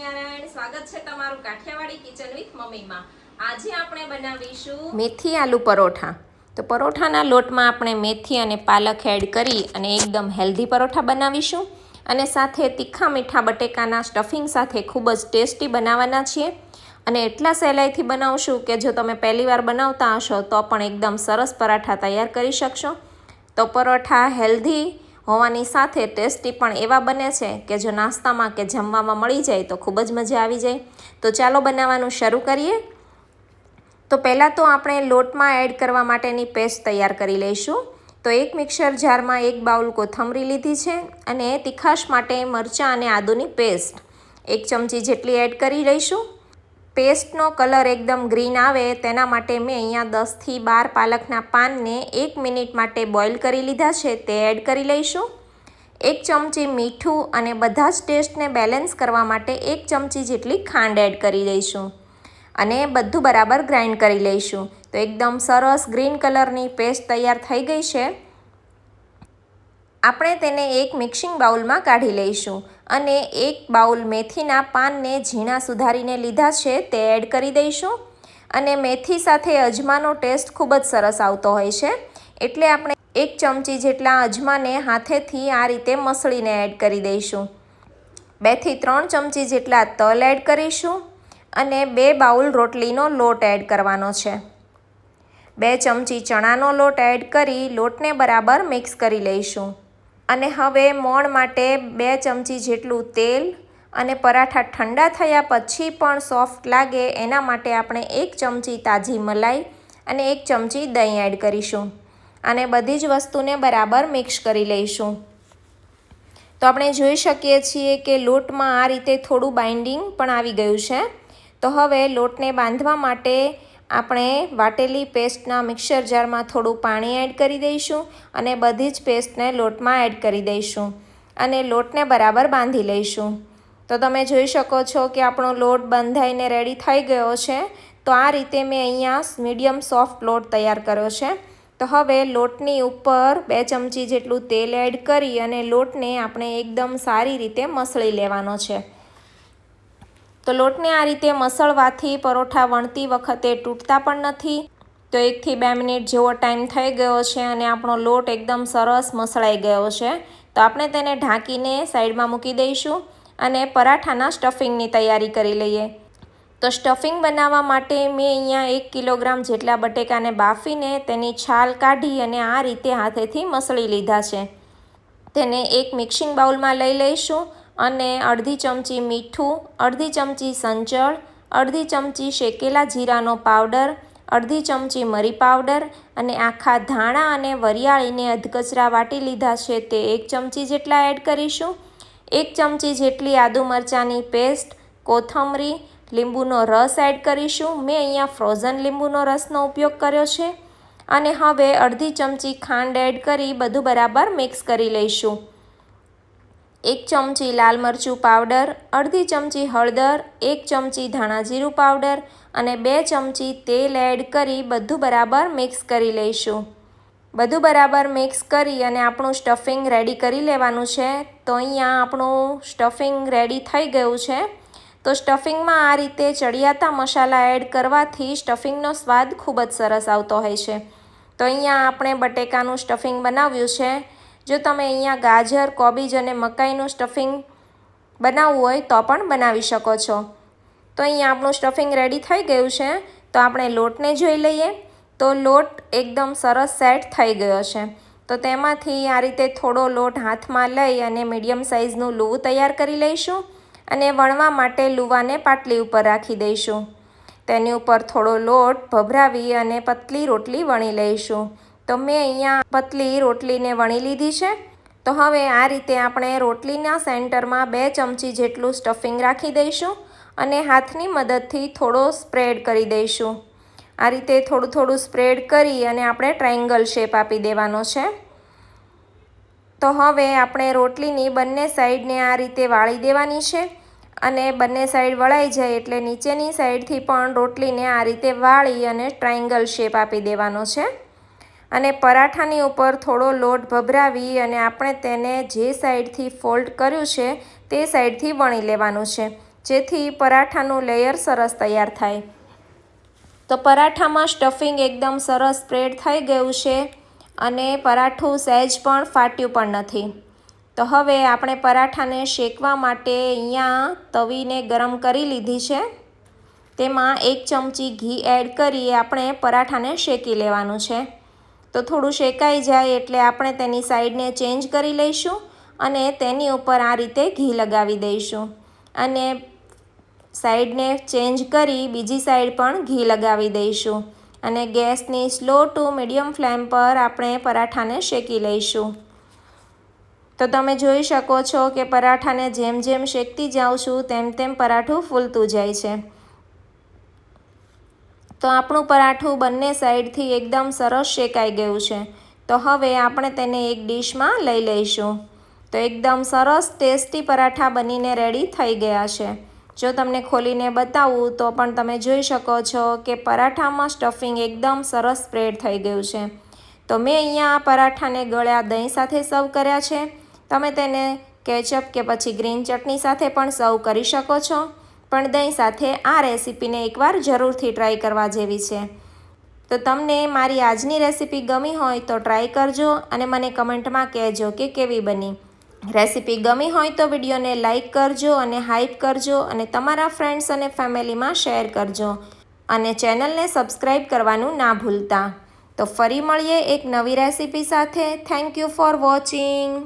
સ્વામિનારાયણ સ્વાગત છે તમારું કાઠિયાવાડી કિચન વિથ મમ્મીમાં. આજે આપણે બનાવીશું મેથી આલુ પરોઠા. તો પરોઠાના લોટમાં આપણે મેથી અને પાલક એડ કરી અને એકદમ હેલ્ધી પરોઠા બનાવીશું. અને સાથે તીખા મીઠા બટેકાના સ્ટફિંગ સાથે ખૂબ જ ટેસ્ટી બનાવવાના છીએ. અને એટલા સહેલાઈથી બનાવશું કે જો તમે પહેલીવાર બનાવતા હશો તો પણ એકદમ સરસ પરાઠા તૈયાર કરી શકશો. તો પરોઠા હેલ્ધી હોવાની સાથે ટેસ્ટી પણ એવા બને છે કે જો નાસ્તામાં કે જમવામાં મળી જાય તો ખૂબ જ મજા આવી જાય. તો ચાલો બનાવવાનું શરૂ કરીએ. તો પહેલાં તો આપણે લોટમાં એડ કરવા માટેની પેસ્ટ તૈયાર કરી લઈશું. તો એક મિક્સર જારમાં એક બાઉલ કોથમરી લીધી છે અને તીખાશ માટે મરચાં અને આદુની પેસ્ટ. એક ચમચી જેટલી એડ કરી લઈશું. પેસ્ટનો કલર એકદમ ગ્રીન આવે, તેના માટે મેં અહીંયા દસથી બાર પાલકના પાનને એક મિનિટ માટે બોઇલ કરી લીધા છે, તે એડ કરી લઈશું. એક ચમચી મીઠું અને બધા જ ટેસ્ટને બેલેન્સ કરવા માટે એક ચમચી જેટલી ખાંડ એડ કરી દઈશું. અને બધું બરાબર ગ્રાઇન્ડ કરી લઈશું. તો એકદમ સરસ ગ્રીન કલરની પેસ્ટ તૈયાર થઈ ગઈ છે. આપણે તેને એક મિક્સિંગ બાઉલમાં કાઢી લઈશું અને એક બાઉલ મેથીના પાનને ઝીણા સુધારીને લીધા છે તે એડ કરી દઈશું. અને મેથી સાથે અજમાનો ટેસ્ટ ખૂબ જ સરસ આવતો હોય છે. એટલે આપણે એક ચમચી જેટલા અજમાને હાથેથી આ રીતે મસળીને એડ કરી દઈશું. બેથી ત્રણ ચમચી જેટલા તલ એડ કરીશું અને બે બાઉલ રોટલીનો લોટ એડ કરવાનો છે. બે ચમચી ચણાનો લોટ એડ કરી લોટને બરાબર મિક્સ કરી લઈશું. અને હવે મોણ માટે બે ચમચી જેટલું તેલ અને પરાઠા ઠંડા થયા પછી પણ સોફ્ટ લાગે એના માટે આપણે એક ચમચી તાજી મલાઈ અને એક ચમચી દહીં એડ કરીશું. અને બધી જ વસ્તુને બરાબર મિક્સ કરી લઈશું. તો આપણે જોઈ શકીએ છીએ કે લોટમાં આ રીતે થોડું બાઇન્ડિંગ પણ આવી ગયું છે. તો હવે લોટને બાંધવા માટે આપણે વાટેલી પેસ્ટના મિક્સર જારમાં થોડું પાણી એડ કરી દઈશું અને બધી જ પેસ્ટને લોટમાં એડ કરી દઈશું અને લોટને બરાબર બાંધી લઈશું. તો તમે જોઈ શકો છો કે આપણો લોટ બંધાઈને રેડી થઈ ગયો છે. તો આ રીતે મેં અહીંયા મીડિયમ સોફ્ટ લોટ તૈયાર કર્યો છે. તો હવે લોટની ઉપર બે ચમચી જેટલું તેલ એડ કરી અને લોટને આપણે એકદમ સારી રીતે મસળી લેવાનો છે. તો લોટને આ રીતે મસળવાથી પરોઠા વણતી વખતે તૂટતા પણ નથી. તો એકથી બે મિનિટ જેવો ટાઈમ થઈ ગયો છે અને આપણો લોટ એકદમ સરસ મસળાઈ ગયો છે. તો આપણે તેને ઢાંકીને સાઈડમાં મૂકી દઈશું અને પરાઠાના સ્ટફિંગની તૈયારી કરી લઈએ. તો સ્ટફિંગ બનાવવા માટે મેં અહીંયા એક કિલોગ્રામ જેટલા બટેકાને બાફીને તેની છાલ કાઢી અને આ રીતે હાથેથી મસળી લીધા છે. તેને એક મિક્સિંગ બાઉલમાં લઈ લઈશું. અને અડધી ચમચી મીઠું, અડધી ચમચી સંચળ, અડધી ચમચી શેકેલા જીરાનો પાવડર, અડધી ચમચી મરી પાવડર અને આખા ધાણા અને વરિયાળીને અધકચરા વાટી લીધા છે. તે એક ચમચી જેટલા એડ કરીશું. એક ચમચી જેટલી આદુ મરચાંની પેસ્ટ, કોથમરી, લીંબુનો રસ એડ કરીશું. મેં અહીંયા ફ્રોઝન લીંબુનો રસનો ઉપયોગ કર્યો છે. અને હવે અડધી ચમચી ખાંડ એડ કરી બધું બરાબર મિક્સ કરી લઈશું. એક ચમચી લાલ મરચું પાવડર, અડધી ચમચી હળદર, એક ચમચી ધાણા જીરું પાવડર અને બે ચમચી તેલ એડ કરી બધું બરાબર મિક્સ કરી લઈશું. બધું બરાબર મિક્સ કરી અને આપણું સ્ટફિંગ રેડી કરી લેવાનું છે. તો અહીંયા આપણું સ્ટફિંગ રેડી થઈ ગયું છે. તો સ્ટફિંગમાં આ રીતે ચડિયાતા મસાલા એડ કરવાથી સ્ટફિંગનો સ્વાદ ખૂબ જ સરસ આવતો હોય છે. તો અહીંયા આપણે બટેકાનું સ્ટફિંગ બનાવ્યું છે. જો તમે અહીંયા ગાજર, કોબીજ અને મકાઈનું સ્ટફિંગ બનાવવું હોય તો પણ બનાવી શકો છો. તો અહીંયા આપણું સ્ટફિંગ રેડી થઈ ગયું છે. તો આપણે લોટને જોઈ લઈએ. તો લોટ એકદમ સરસ સેટ થઈ ગયો છે. તો તેમાંથી આ રીતે થોડો લોટ હાથમાં લઈ અને મીડિયમ સાઇઝનું લૂવું તૈયાર કરી લઈશું અને વણવા માટે લુવાને પાટલી ઉપર રાખી દઈશું. તેની ઉપર થોડો લોટ ભભરાવી અને પતલી રોટલી વણી લઈશું. તો મેં અહીંયા પતલી રોટલીને વણી લીધી છે? તો હવે આ રીતે આપણે રોટલીના સેન્ટરમાં બે ચમચી જેટલું સ્ટફિંગ રાખી દઈશું અને હાથની મદદથી થોડો સ્પ્રેડ કરી દઈશું. આ રીતે થોડું થોડું સ્પ્રેડ કરી અને આપણે ટ્રાયંગલ શેપ આપી દેવાનો છે. તો હવે આપણે રોટલીની બંને સાઈડને આ રીતે વાળી દેવાની છે અને બંને સાઈડ વળાઈ જાય એટલે નીચેની સાઈડથી પણ રોટલીને આ રીતે વાળી અને ટ્રાયંગલ શેપ આપી દેવાનો છે. અને પરાઠાની ઉપર થોડો લોટ ભભરાવી અને આપણે તેને જે સાઈડથી ફોલ્ડ કર્યું છે તે સાઈડથી વણી લેવાનું છે, જેથી પરાઠાનું લેયર સરસ તૈયાર થાય. તો પરાઠામાં સ્ટફિંગ એકદમ સરસ સ્પ્રેડ થઈ ગયું છે અને પરાઠું સહેજ પણ ફાટ્યું પણ નથી. તો હવે આપણે પરાઠાને શેકવા માટે અહીંયા તવીને ગરમ કરી લીધી છે. તેમાં એક ચમચી ઘી એડ કરી આપણે પરાઠાને શેકી લેવાનું છે. તો થોડું શેકાઈ જાય એટલે આપણે તેની સાઈડને ચેન્જ કરી લઈશું અને તેની ઉપર આ રીતે ઘી લગાવી દઈશું. અને સાઈડને ચેન્જ કરી બીજી સાઈડ પણ ઘી લગાવી દઈશું. અને ગેસની સ્લો ટુ મીડિયમ ફ્લેમ પર આપણે પરાઠાને શેકી લઈશું. તો તમે જોઈ શકો છો કે પરાઠાને જેમ જેમ શેકતી જાઉં છું, તેમ તેમ પરાઠું ફૂલતું જાય છે. તો આપણું પરાઠું બંને સાઈડથી એકદમ સરસ શેકાઈ ગયું છે. તો હવે આપણે તેને એક ડીશમાં લઈ લઈશું. તો એકદમ સરસ ટેસ્ટી પરાઠા બનીને રેડી થઈ ગયા છે. જો તમને ખોલીને બતાવું તો પણ તમે જોઈ શકો છો કે પરાઠામાં સ્ટફિંગ એકદમ સરસ સ્પ્રેડ થઈ ગયું છે. તો મેં અહીંયા આ પરાઠાને ગળ્યા દહીં સાથે સર્વ કર્યા છે. તમે તેને કેચઅપ કે પછી ગ્રીન ચટણી સાથે પણ સર્વ કરી શકો છો. પણ દહીં સાથે આ રેસીપીને એકવાર જરૂરથી ટ્રાય કરવા જેવી છે. તો તમને મારી આજની રેસીપી ગમી હોય તો ટ્રાય કરજો અને મને કમેન્ટમાં કહેજો કે કેવી બની. રેસીપી ગમી હોય તો વિડીયોને લાઇક કરજો અને હાઇપ કરજો અને તમારા ફ્રેન્ડ્સ અને ફેમિલીમાં શેર કરજો. અને ચેનલને સબસ્ક્રાઈબ કરવાનું ના ભૂલતા. તો ફરી મળીએ એક નવી રેસીપી સાથે. Thank you for watching.